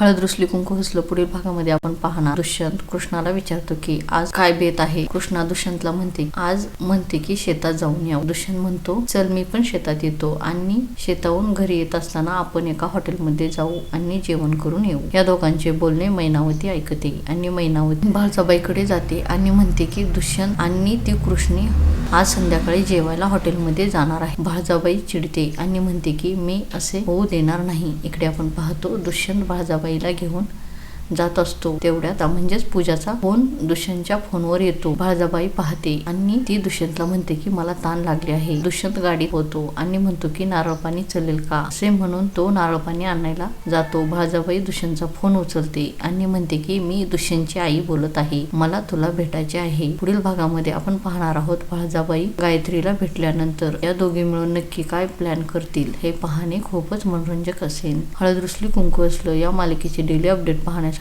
हळद रुसली कुंकू हसलं पुढील भागामध्ये आपण पाहणार. दुष्यंत कृष्णाला विचारतो की आज काय बेत आहे? कृष्णा दुष्यंतला म्हणते आज म्हणते की शेतात जाऊन या दुष्यंत म्हणतो चल मी पण शेतात येतो आणि शेताहून घरी येत असताना आपण एका हॉटेलमध्ये जाऊ आणि जेवण करून येऊ. या दोघांचे बोलणे मैनावती ऐकते आणि मैनावती बाळजाबाईकडे जाते आणि म्हणते की दुष्यंत आणि ती कृष्णी आज संध्याकाळी जेवायला हॉटेलमध्ये जाणार आहे. बाळजाबाई चिडते आणि म्हणते की मी असे होऊ देणार नाही. इकडे आपण पाहतो दुष्यंत बाळजाबाईला घेऊन जात असतो. तेवढ्यात म्हणजेच पूजाचा फोन दुष्यंतच्या फोनवर येतो. बाळजाबाई पाहते आणि ती दुष्यंतला म्हणते की मला ताण लागले आहे. दुष्यंत गाडीत होतो आणि म्हणतो की नारळ पाणी चलेल का? असे म्हणून तो नारळ पाणी आणायला जातो. बाळजाबाई दुष्यंतचा फोन उचलते आणि म्हणते की मी दुष्यंतची आई बोलत आहे. मला तुला भेटायचे आहे. पुढील भागामध्ये आपण पाहणार आहोत बाळजाबाई गायत्रीला भेटल्यानंतर. या दोघी मिळून नक्की काय प्लॅन करतील हे पाहणे खूपच मनोरंजक असेल. हळद रुसली कुंकू असलं या मालिकेचे डेली अपडेट पाहण्यासाठी